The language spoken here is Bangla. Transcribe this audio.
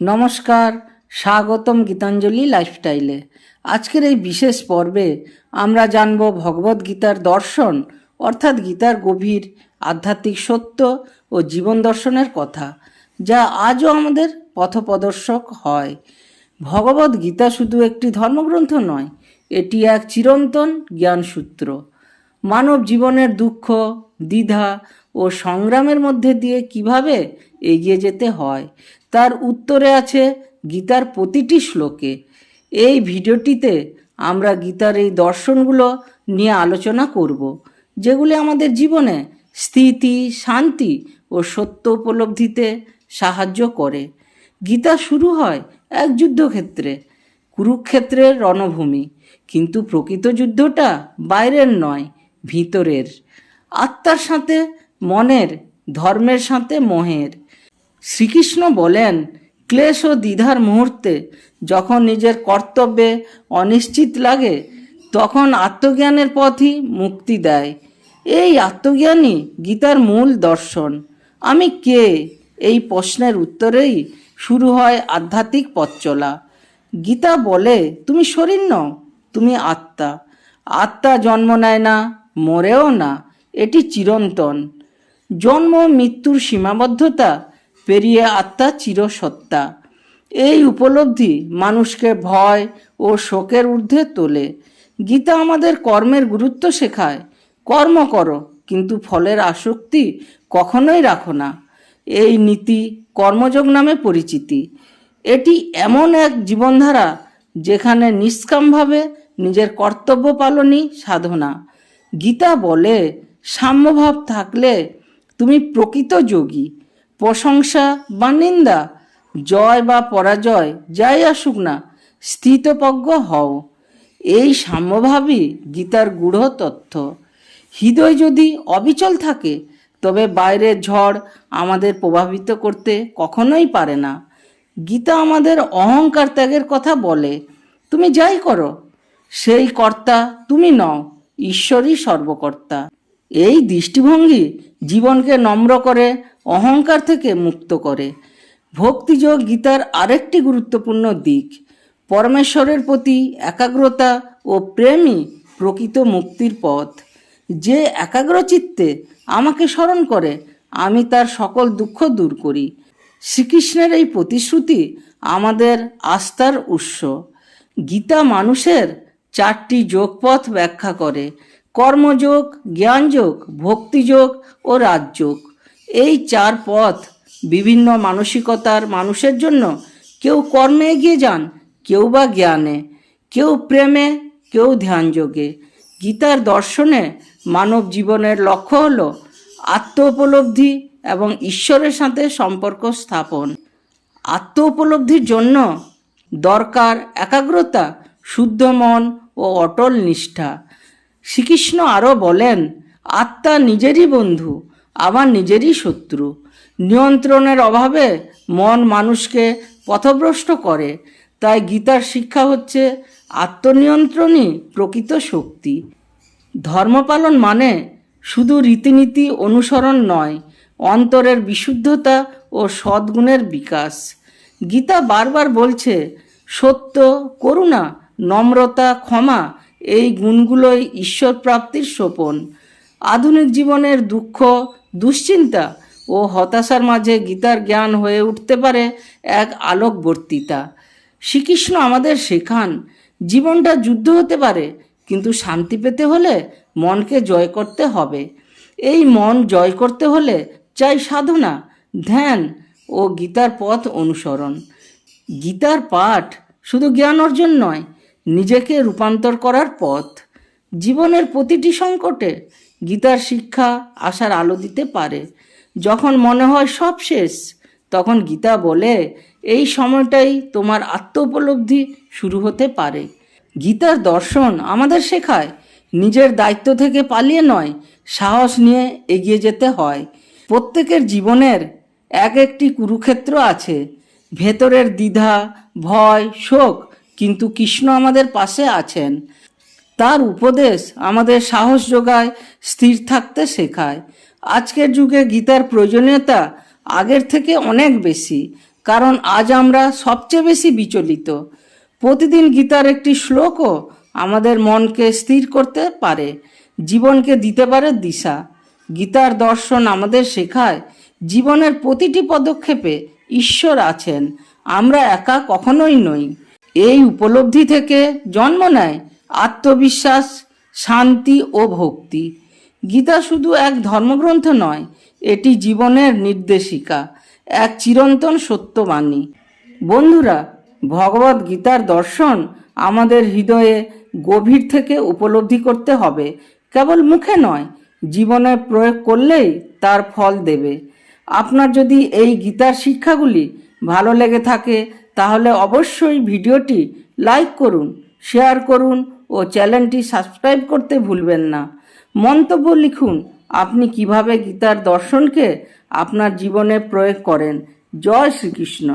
নমস্কার, স্বাগতম গীতাঞ্জলি লাইফস্টাইলে। আজকের এই বিশেষ পর্বে আমরা জানব ভগবদ গীতার দর্শন, অর্থাৎ গীতার গভীর আধ্যাত্মিক সত্য ও জীবন দর্শনের কথা, যা আজও আমাদের পথপ্রদর্শক হয়। ভগবদ গীতা শুধু একটি ধর্মগ্রন্থ নয়, এটি এক চিরন্তন জ্ঞানসূত্র। মানব জীবনের দুঃখ, দ্বিধা ও সংগ্রামের মধ্যে দিয়ে কীভাবে এগিয়ে যেতে হয়? তার উত্তরে আছে গীতার প্রতিটি শ্লোকে। এই ভিডিওটিতে আমরা গীতার এই দর্শনগুলো নিয়ে আলোচনা করব, যেগুলি আমাদের জীবনে স্থিতি, শান্তি ও সত্য উপলব্ধিতে সাহায্য করে। গীতা শুরু হয় এক যুদ্ধক্ষেত্রে, কুরুক্ষেত্রের রণভূমি। কিন্তু প্রকৃত যুদ্ধটা বাইরের নয় ভিতরের, আত্মার সাথে মনের, ধর্মের সাথে মোহের। শ্রীকৃষ্ণ বলেন, ক্লেশ ও দ্বিধার মুহূর্তে যখন নিজের কর্তব্যে অনিশ্চিত লাগে, তখন আত্মজ্ঞানের পথই মুক্তি দেয়। এই আত্মজ্ঞানই গীতার মূল দর্শন। আমি কে? এই প্রশ্নের উত্তরেই শুরু হয় আধ্যাত্মিক পথ চলা। গীতা বলে, তুমি শরীর নও, তুমি আত্মা। আত্মা জন্ম নেয় না মরেও না, এটি চিরন্তন। জন্ম, মৃত্যুর সীমাবদ্ধতা পেরিয়ে আত্মা চিরসত্তা এই উপলব্ধি মানুষকে ভয় ও শোকের ঊর্ধ্বে তোলে। গীতা আমাদের কর্মের গুরুত্ব শেখায়। কর্ম করো, কিন্তু ফলের আসক্তি কখনোই রাখো না। এই নীতি কর্মযোগ নামে পরিচিতি। এটি এমন এক জীবনধারা যেখানে নিষ্কামভাবে নিজের কর্তব্য পালনই সাধনা। গীতা বলে, সাম্যভাব থাকলে তুমি প্রকৃত যোগী। প্রশংসা বা নিন্দা, জয় বা পরাজয় যাই আসুক না স্থিতপজ্ঞ হও। এই সাম্যভাবই গীতার গূঢ় তথ্য হৃদয় যদি অবিচল থাকে, তবে বাইরের ঝড় আমাদের প্রভাবিত করতে কখনোই পারে না। গীতা আমাদের অহংকার ত্যাগের কথা বলে, তুমি যাই করো, সেই কর্তা তুমি নও। ঈশ্বরই সর্বকর্তা। এই দৃষ্টিভঙ্গি জীবনকে নম্র করে, অহংকার থেকে মুক্ত করে। ভক্তিযোগ গীতার আরেকটি গুরুত্বপূর্ণ দিক। পরমেশ্বরের প্রতি একাগ্রতা ও প্রেমই প্রকৃত মুক্তির পথ। যে একাগ্রচিত্তে আমাকে স্মরণ করে, আমি তার সকল দুঃখ দূর করি। শ্রীকৃষ্ণের এই প্রতিশ্রুতি আমাদের আস্থার উৎস। গীতা মানুষের চারটি যোগপথ ব্যাখ্যা করে। কর্মযোগ, জ্ঞানযোগ, ভক্তিযোগ ও রাজযোগ। এই চার পথ বিভিন্ন মানসিকতার মানুষের জন্য কেউ কর্মে এগিয়ে যান, কেউ বা জ্ঞানে, কেউ প্রেমে, কেউ ধ্যানযোগে। গীতার দর্শনে মানব জীবনের লক্ষ্য হল আত্ম উপলব্ধি এবং ঈশ্বরের সাথে সম্পর্ক স্থাপন। আত্ম উপলব্ধির জন্য দরকার একাগ্রতা, শুদ্ধ মন ও অটল নিষ্ঠা। শ্রীকৃষ্ণ আরও বলেন, আত্মা নিজেরই বন্ধু, আবার নিজেরই শত্রু। নিয়ন্ত্রণের অভাবে মন মানুষকে পথভ্রষ্ট করে। তাই গীতার শিক্ষা হচ্ছে, আত্মনিয়ন্ত্রণই প্রকৃত শক্তি। ধর্মপালন মানে শুধু রীতিনীতি অনুসরণ নয়, অন্তরের বিশুদ্ধতা ও সদ্গুণের বিকাশ। গীতা বারবার বলছে, সত্য করুণা নম্রতা, ক্ষমা, এই গুণগুলোই ঈশ্বর প্রাপ্তির সোপন আধুনিক জীবনের দুঃখ, দুশ্চিন্তা ও হতাশার মাঝে গীতার জ্ঞান হয়ে উঠতে পারে এক আলোকবর্তিতা। শ্রীকৃষ্ণ আমাদের শেখান, জীবনটা যুদ্ধ হতে পারে, কিন্তু শান্তি পেতে হলে মনকে জয় করতে হবে। এই মন জয় করতে হলে চাই সাধনা, ধ্যান ও গীতার পথ অনুসরণ। গীতার পাঠ শুধু জ্ঞান অর্জন নয় নিজেকে রূপান্তর করার পথ জীবনের প্রতিটি সংকটে গীতার শিক্ষা আশার আলো দিতে পারে। যখন মনে হয় সব শেষ, তখন গীতা বলে, এই সময়টাই তোমার আত্ম উপলব্ধি শুরু হতে পারে। গীতার দর্শন আমাদের শেখায়, নিজের দায়িত্ব থেকে পালিয়ে নয়, সাহস নিয়ে এগিয়ে যেতে হয়। প্রত্যেকের জীবনের এক একটি কুরুক্ষেত্র আছে। ভেতরের দ্বিধা, ভয়, শোক কিন্তু কৃষ্ণ আমাদের পাশে আছেন। তার উপদেশ আমাদের সাহস যোগায়, স্থির থাকতে শেখায়। আজকের যুগে গীতার প্রয়োজনীয়তা আগের থেকে অনেক বেশি, কারণ আজ আমরা সবচেয়ে বেশি বিচলিত। প্রতিদিন গীতার একটি শ্লোকও আমাদের মনকে স্থির করতে পারে, জীবনকে দিতে পারে দিশা। গীতার দর্শন আমাদের শেখায়, জীবনের প্রতিটি পদক্ষেপে ঈশ্বর আছেন। আমরা একা কখনোই নই। এই উপলব্ধি থেকে জন্ম নেয় আত্মবিশ্বাস, শান্তি ও ভক্তি। গীতা শুধু এক ধর্মগ্রন্থ নয়, এটি জীবনের নির্দেশিকা, এক চিরন্তন সত্যবাণী। বন্ধুরা, ভগবত গীতার দর্শন আমাদের হৃদয়ে গভীর থেকে উপলব্ধি করতে হবে, কেবল মুখে নয়, জীবনে প্রয়োগ করলেই তার ফল দেবে। আপনার যদি এই গীতার শিক্ষাগুলি ভালো লেগে থাকে তাহলে অবশ্যই ভিডিওটি লাইক করুন, শেয়ার করুন ও চ্যানেলটি সাবস্ক্রাইব করতে ভুলবেন না। মন্তব্য লিখুন, আপনি কীভাবে গীতার দর্শনকে আপনার জীবনে প্রয়োগ করেন। জয় শ্রীকৃষ্ণ।